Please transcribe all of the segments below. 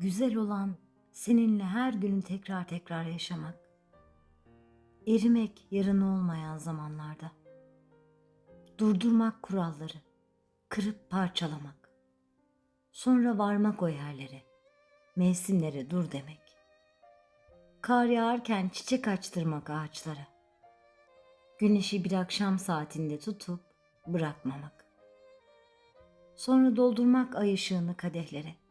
Güzel olan seninle her günü tekrar tekrar yaşamak. Erimek yarın olmayan zamanlarda. Durdurmak kuralları, kırıp parçalamak. Sonra varmak o yerlere, mevsimlere dur demek. Kar yağarken çiçek açtırmak ağaçlara. Güneşi bir akşam saatinde tutup bırakmamak. Sonra doldurmak ay ışığını kadehlere.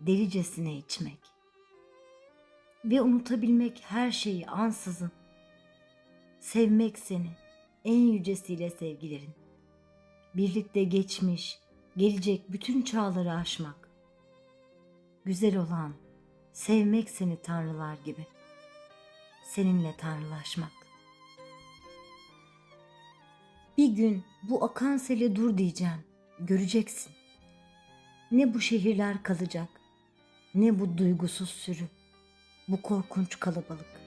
Delicesine içmek. Ve unutabilmek her şeyi ansızın. Sevmek seni en yücesiyle sevgilerin. Birlikte geçmiş, gelecek bütün çağları aşmak. Güzel olan sevmek seni tanrılar gibi. Seninle tanrılaşmak. Bir gün bu akan sele dur diyeceğim. Göreceksin. Ne bu şehirler kalacak, ne bu duygusuz sürü, bu korkunç kalabalık.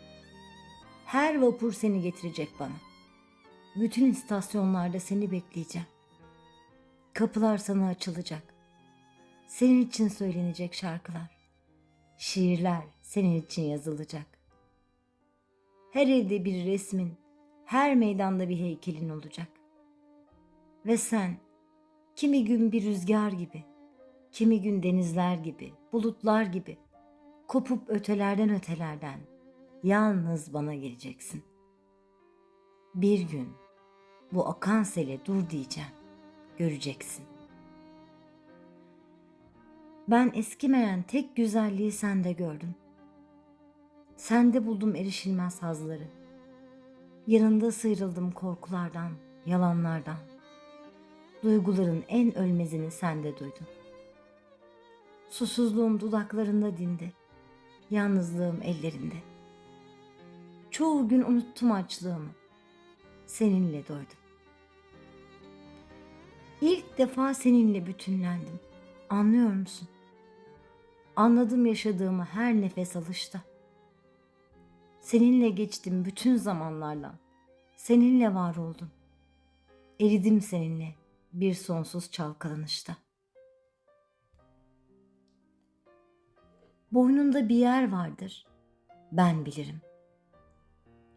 Her vapur seni getirecek bana. Bütün istasyonlarda seni bekleyeceğim. Kapılar sana açılacak. Senin için söylenecek şarkılar. Şiirler senin için yazılacak. Her evde bir resmin, her meydanda bir heykelin olacak. Ve sen kimi gün bir rüzgar gibi, kimi gün denizler gibi, bulutlar gibi kopup ötelerden ötelerden yalnız bana geleceksin. Bir gün bu akan sele dur diyeceğim, göreceksin. Ben eskimeyen tek güzelliği sende gördüm. Sende buldum erişilmez hazları. Yanında sıyrıldım korkulardan, yalanlardan. Duyguların en ölmezini sende duydum. Susuzluğum dudaklarında dindi. Yalnızlığım ellerinde. Çoğu gün unuttum açlığımı. Seninle doydum. İlk defa seninle bütünlendim. Anlıyor musun? Anladım yaşadığımı her nefes alışta. Seninle geçtim bütün zamanlarla. Seninle var oldum. Eridim seninle bir sonsuz çalkalanışta. Boynunda bir yer vardır. Ben bilirim.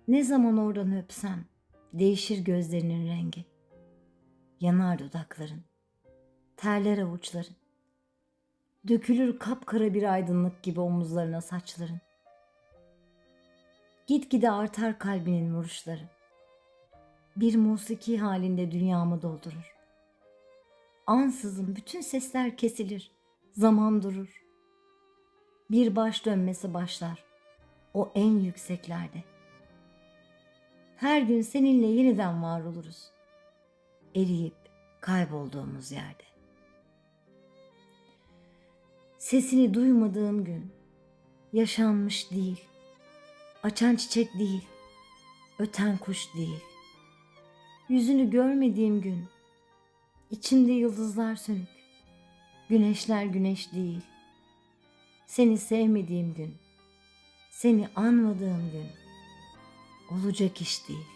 Ne zaman oradan öpsem değişir gözlerinin rengi. Yanar dudakların, terler avuçların. Dökülür kapkara bir aydınlık gibi omuzlarına saçların. Gitgide artar kalbinin vuruşları. Bir musiki halinde dünyamı doldurur. Ansızın bütün sesler kesilir, zaman durur. Bir baş dönmesi başlar, o en yükseklerde. Her gün seninle yeniden var oluruz. Eriyip kaybolduğumuz yerde. Sesini duymadığım gün yaşanmış değil. Açan çiçek değil. Öten kuş değil. Yüzünü görmediğim gün içimde yıldızlar sönük. Güneşler güneş değil. Seni sevmediğim gün, seni anmadığım gün olacak iş değil.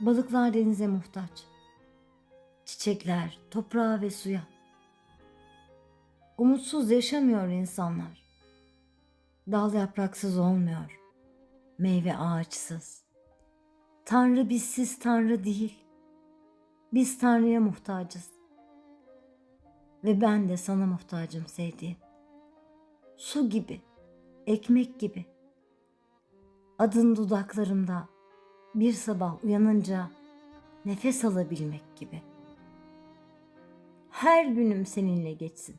Balıklar denize muhtaç. Çiçekler toprağa ve suya. Umutsuz yaşamıyor insanlar. Dal yapraksız olmuyor. Meyve ağaçsız. Tanrı bizsiz Tanrı değil. Biz Tanrı'ya muhtacız. Ve ben de sana muhtacım sevdiğim. Su gibi, ekmek gibi. Adın dudaklarımda bir sabah uyanınca nefes alabilmek gibi. Her günüm seninle geçsin.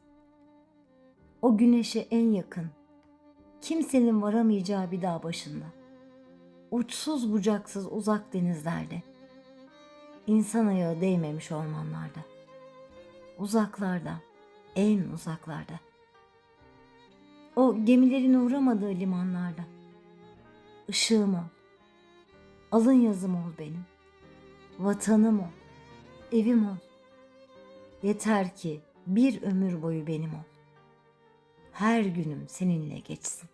O güneşe en yakın, kimsenin varamayacağı bir dağ başında. Uçsuz bucaksız uzak denizlerde. İnsan ayağı değmemiş ormanlarda. Uzaklarda, en uzaklarda. O gemilerin uğramadığı limanlarda. Işığım ol. Alın yazım ol benim. Vatanım ol. Evim ol. Yeter ki bir ömür boyu benim ol. Her günüm seninle geçsin.